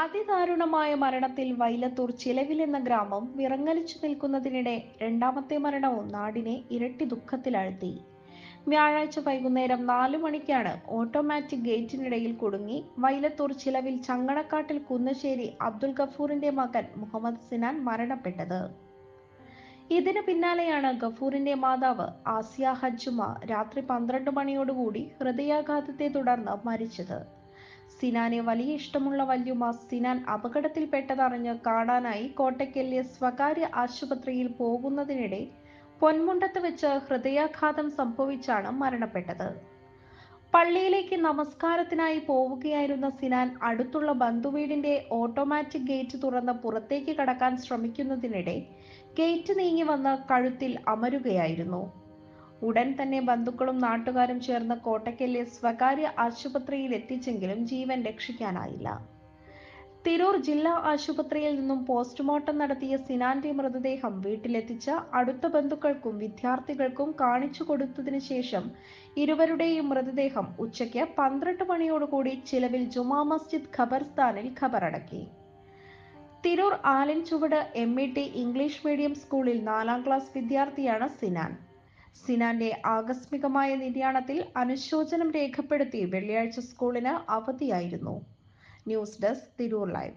അതിദാരുണമായ മരണത്തിൽ വൈലത്തൂർ ചിലവിൽ എന്ന ഗ്രാമം വിറങ്ങലിച്ചു നിൽക്കുന്നതിനിടെ രണ്ടാമത്തെ മരണവും നാടിനെ ഇരട്ടി ദുഃഖത്തിലാഴ്ത്തി. വ്യാഴാഴ്ച വൈകുന്നേരം നാലു മണിക്കാണ് ഓട്ടോമാറ്റിക് ഗേറ്റിനിടയിൽ കുടുങ്ങി വൈലത്തൂർ ചിലവിൽ ചങ്ങണക്കാട്ടിൽ കുന്നശ്ശേരി അബ്ദുൽ ഗഫൂറിന്റെ മകൻ മുഹമ്മദ് സിനാൻ മരണപ്പെട്ടത്. ഇതിനു പിന്നാലെയാണ് ഗഫൂറിന്റെ മാതാവ് ആസിയ ഹജ്ജുമ രാത്രി പന്ത്രണ്ട് മണിയോടുകൂടി ഹൃദയാഘാതത്തെ തുടർന്ന് മരിച്ചത്. സിനാനെ വലിയ ഇഷ്ടമുള്ള വല്യുമ സിനാൻ അപകടത്തിൽപ്പെട്ടതറിഞ്ഞ് കാണാനായി കോട്ടയ്ക്കലിലെ സ്വകാര്യ ആശുപത്രിയിൽ പോകുന്നതിനിടെ പൊന്മുണ്ടത്ത് വെച്ച് ഹൃദയാഘാതം സംഭവിച്ചാണ് മരണപ്പെട്ടത്. പള്ളിയിലേക്ക് നമസ്കാരത്തിനായി പോവുകയായിരുന്ന സിനാൻ അടുത്തുള്ള ബന്ധുവീടിന്റെ ഓട്ടോമാറ്റിക് ഗേറ്റ് തുറന്ന് പുറത്തേക്ക് കടക്കാൻ ശ്രമിക്കുന്നതിനിടെ ഗേറ്റ് നീങ്ങി വന്ന് കഴുത്തിൽ അമരുകയായിരുന്നു. ഉടൻ തന്നെ ബന്ധുക്കളും നാട്ടുകാരും ചേർന്ന് കോട്ടയ്ക്കലിലെ സ്വകാര്യ ആശുപത്രിയിൽ എത്തിച്ചെങ്കിലും ജീവൻ രക്ഷിക്കാനായില്ല. തിരൂർ ജില്ലാ ആശുപത്രിയിൽ നിന്നും പോസ്റ്റ്മോർട്ടം നടത്തിയ സിനാന്റെ മൃതദേഹം വീട്ടിലെത്തിച്ച അടുത്ത ബന്ധുക്കൾക്കും വിദ്യാർത്ഥികൾക്കും കാണിച്ചു കൊടുത്തതിനു ശേഷം ഇരുവരുടെയും മൃതദേഹം ഉച്ചയ്ക്ക് പന്ത്രണ്ട് മണിയോടുകൂടി ചിലവിൽ ജുമാ മസ്ജിദ് ഖബർസ്ഥാനിൽ ഖബറടക്കി. തിരൂർ ആലൻ ചുവട് M E T English medium സ്കൂളിൽ നാലാം ക്ലാസ് വിദ്യാർത്ഥിയാണ് സിനാൻ. സിനാന്റെ ആകസ്മികമായ നിര്യാണത്തിൽ അനുശോചനം രേഖപ്പെടുത്തി വെള്ളിയാഴ്ച സ്കൂളിന് അവധിയായിരുന്നു. News desk Tirur live.